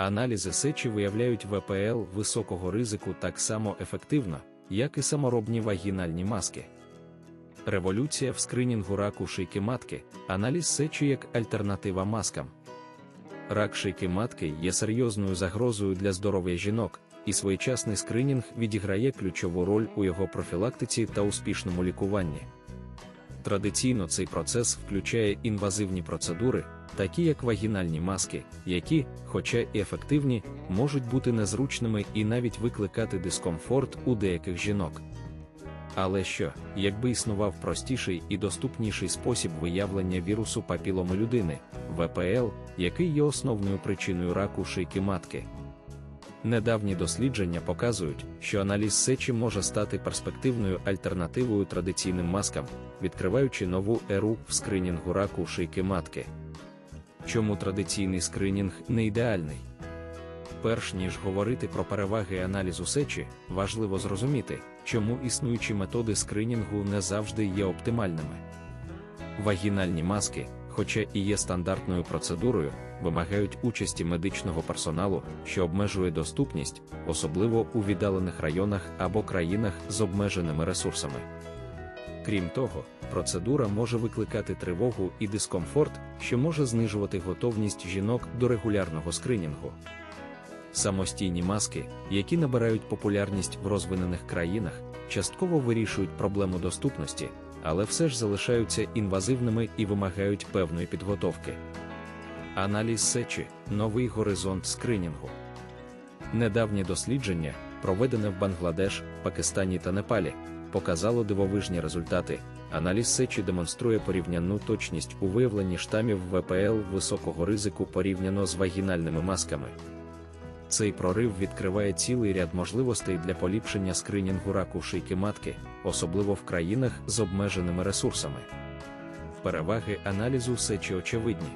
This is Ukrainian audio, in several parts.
Аналізи сечі виявляють ВПЛ високого ризику так само ефективно, як і саморобні вагінальні маски. Революція в скринінгу раку шийки матки, аналіз сечі як альтернатива маскам. Рак шийки матки є серйозною загрозою для здоров'я жінок, і своєчасний скринінг відіграє ключову роль у його профілактиці та успішному лікуванні. Традиційно цей процес включає інвазивні процедури, такі як вагінальні маски, які, хоча і ефективні, можуть бути незручними і навіть викликати дискомфорт у деяких жінок. Але що, якби існував простіший і доступніший спосіб виявлення вірусу папіломи людини, ВПЛ, який є основною причиною раку шийки матки? Недавні дослідження показують, що аналіз сечі може стати перспективною альтернативою традиційним маскам, відкриваючи нову еру в скринінгу раку шийки матки. Чому традиційний скринінг не ідеальний? Перш ніж говорити про переваги аналізу сечі, важливо зрозуміти, чому існуючі методи скринінгу не завжди є оптимальними. Вагінальні маски, хоча і є стандартною процедурою, вимагають участі медичного персоналу, що обмежує доступність, особливо у віддалених районах або країнах з обмеженими ресурсами. Крім того, процедура може викликати тривогу і дискомфорт, що може знижувати готовність жінок до регулярного скринінгу. Самостійні маски, які набирають популярність в розвинених країнах, частково вирішують проблему доступності, але все ж залишаються інвазивними і вимагають певної підготовки. Аналіз сечі новий горизонт скринінгу. Недавнє дослідження, проведене в Бангладеш, Пакистані та Непалі, показало дивовижні результати. Аналіз сечі демонструє порівнянну точність у виявленні штамів ВПЛ високого ризику порівняно з вагінальними масками. Цей прорив відкриває цілий ряд можливостей для поліпшення скринінгу раку шийки матки, особливо в країнах з обмеженими ресурсами. Переваги аналізу сечі очевидні.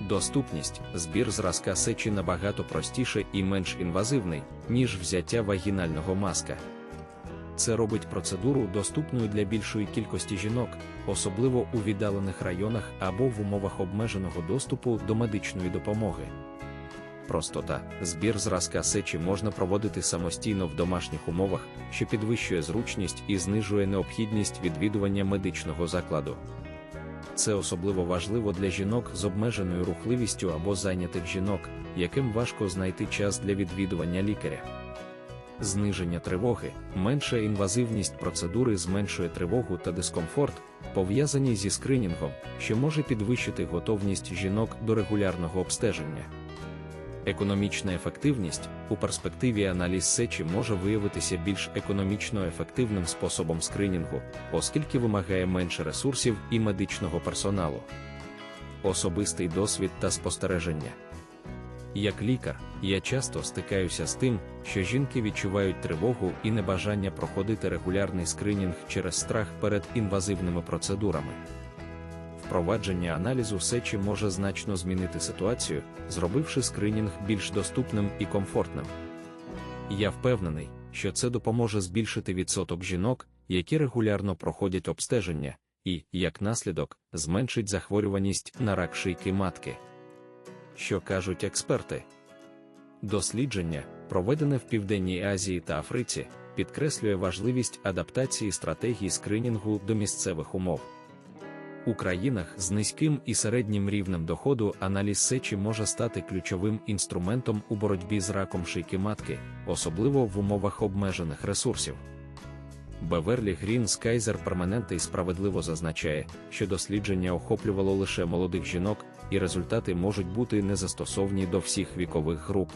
Доступність, збір зразка сечі набагато простіше і менш інвазивний, ніж взяття вагінального маска. Це робить процедуру доступною для більшої кількості жінок, особливо у віддалених районах або в умовах обмеженого доступу до медичної допомоги. Простота, збір зразка сечі можна проводити самостійно в домашніх умовах, що підвищує зручність і знижує необхідність відвідування медичного закладу. Це особливо важливо для жінок з обмеженою рухливістю або зайнятих жінок, яким важко знайти час для відвідування лікаря. Зниження тривоги, менша інвазивність процедури зменшує тривогу та дискомфорт, пов'язані зі скринінгом, що може підвищити готовність жінок до регулярного обстеження. Економічна ефективність у перспективі аналіз сечі може виявитися більш економічно ефективним способом скринінгу, оскільки вимагає менше ресурсів і медичного персоналу. Особистий досвід та спостереження. Як лікар, я часто стикаюся з тим, що жінки відчувають тривогу і небажання проходити регулярний скринінг через страх перед інвазивними процедурами. Впровадження аналізу сечі може значно змінити ситуацію, зробивши скринінг більш доступним і комфортним. Я впевнений, що це допоможе збільшити відсоток жінок, які регулярно проходять обстеження, і, як наслідок, зменшить захворюваність на рак шийки матки. Що кажуть експерти? Дослідження, проведене в Південній Азії та Африці, підкреслює важливість адаптації стратегії скринінгу до місцевих умов. У країнах з низьким і середнім рівнем доходу аналіз сечі може стати ключовим інструментом у боротьбі з раком шийки матки, особливо в умовах обмежених ресурсів. Беверлі Грінс Кайзер Перманенти справедливо зазначає, що дослідження охоплювало лише молодих жінок, і результати можуть бути не застосовні до всіх вікових груп.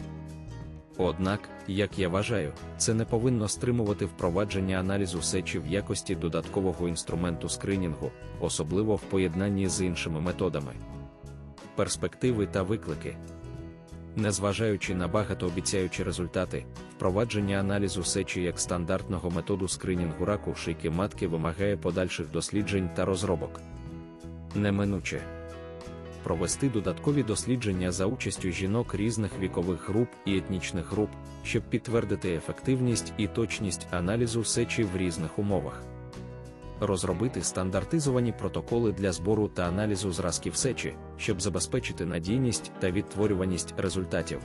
Однак, як я вважаю, це не повинно стримувати впровадження аналізу сечі в якості додаткового інструменту скринінгу, особливо в поєднанні з іншими методами. Перспективи та виклики. Незважаючи на багатообіцяючі результати, впровадження аналізу сечі як стандартного методу скринінгу раку шийки матки вимагає подальших досліджень та розробок. Неминуче провести додаткові дослідження за участю жінок різних вікових груп і етнічних груп, щоб підтвердити ефективність і точність аналізу сечі в різних умовах. розробити стандартизовані протоколи для збору та аналізу зразків сечі, щоб забезпечити надійність та відтворюваність результатів,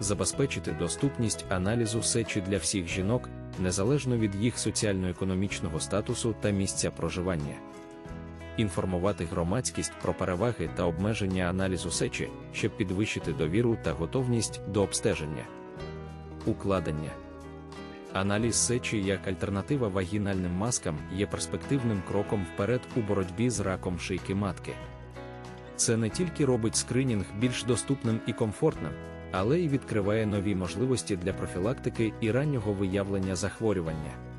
забезпечити доступність аналізу сечі для всіх жінок, незалежно від їх соціально-економічного статусу та місця проживання. Інформувати громадськість про переваги та обмеження аналізу сечі, щоб підвищити довіру та готовність до обстеження. Укладення Аналіз сечі як альтернатива вагінальним маскам є перспективним кроком вперед у боротьбі з раком шийки матки. Це не тільки робить скринінг більш доступним і комфортним, але й відкриває нові можливості для профілактики і раннього виявлення захворювання.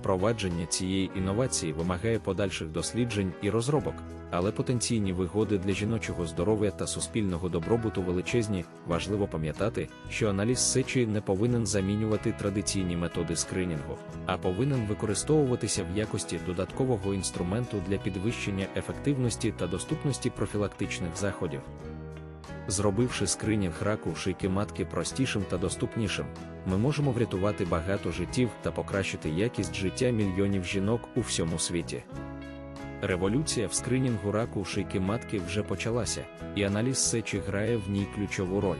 Впровадження цієї інновації вимагає подальших досліджень і розробок, але потенційні вигоди для жіночого здоров'я та суспільного добробуту величезні. Важливо пам'ятати, що аналіз сечі не повинен замінювати традиційні методи скринінгу, а повинен використовуватися в якості додаткового інструменту для підвищення ефективності та доступності профілактичних заходів. Зробивши скринінг раку шийки матки простішим та доступнішим, ми можемо врятувати багато життів та покращити якість життя мільйонів жінок у всьому світі. Революція в скринінгу раку шийки матки вже почалася, і аналіз сечі грає в ній ключову роль.